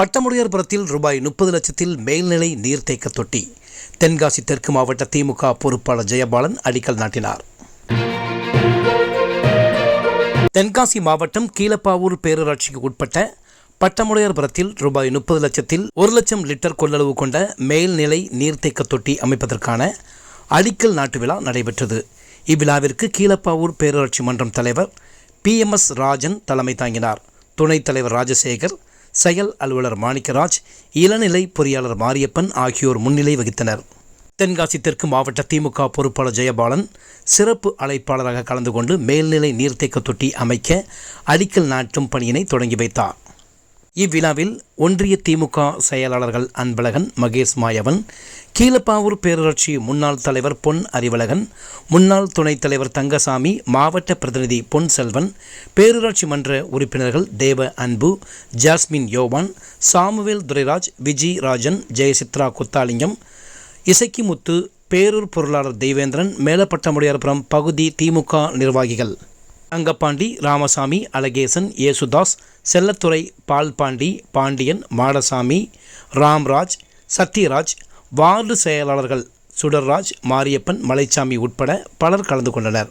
பட்டமுடையார்புரத்தில் ரூபாய் முப்பது லட்சத்தில் மேல்நிலை நீர்த்தேக்க தொட்டி. தென்காசி தெற்கு மாவட்ட திமுக பொறுப்பாளர் ஜெயபாலன் அடிக்கல் நாட்டினார். தென்காசி மாவட்டம் கீழப்பாவூர் பேரூராட்சிக்கு உட்பட்ட பட்டமுடையார்புரத்தில் ரூபாய் முப்பது லட்சத்தில் ஒரு லட்சம் லிட்டர் கொள்ளளவு கொண்ட மேல்நிலை நீர்த்தேக்க தொட்டி அமைப்பதற்கான அடிக்கல் நாட்டு விழா நடைபெற்றது. இவ்விழாவிற்கு கீழப்பாவூர் பேரூராட்சி மன்றம் தலைவர் பி எம் எஸ் ராஜன் தலைமை தாங்கினார். துணைத் தலைவர் ராஜசேகர் செயல் அலுவலர் மாணிக்கராஜ் இளநிலை பொறியாளர் மாரியப்பன் ஆகியோர் முன்னிலை வகித்தனர். தென்காசி தெற்கு மாவட்ட திமுக பொறுப்பாளர் ஜெயபாலன் சிறப்பு அழைப்பாளராக கலந்து கொண்டு மேல்நிலை நீர்த்தேக்க தொட்டி அமைக்க அடிக்கல் நாட்டும் பணியினை தொடங்கி வைத்தார். இவ்விழாவில் ஒன்றிய திமுக செயலாளர்கள் அன்பழகன் மகேஷ் மாயவன் கீழப்பாவூர் பேரூராட்சி முன்னாள் தலைவர் பொன் அறிவழகன் முன்னாள் துணைத் தலைவர் தங்கசாமி மாவட்ட பிரதிநிதி பொன் செல்வன் பேரூராட்சி மன்ற உறுப்பினர்கள் தேவ அன்பு ஜாஸ்மின் யோவான் சாமுவேல் துரைராஜ் விஜி ராஜன் ஜெயசித்ரா குத்தாலிங்கம் இசக்கிமுத்து பேரூர் பொருளாளர் தேவேந்திரன் மேலப்பட்டமுடையார்புரம் பகுதி திமுக நிர்வாகிகள். அங்கப்பாண்டி ராமசாமி அழகேசன் ஏசுதாஸ் செல்லத்துறை பால்பாண்டி பாண்டியன் மாடசாமி ராம்ராஜ் சத்யராஜ் வார்டு செயலாளர்கள் சுடர்ராஜ் மாரியப்பன் மலைச்சாமி உட்பட பலர் கலந்து கொண்டனர்.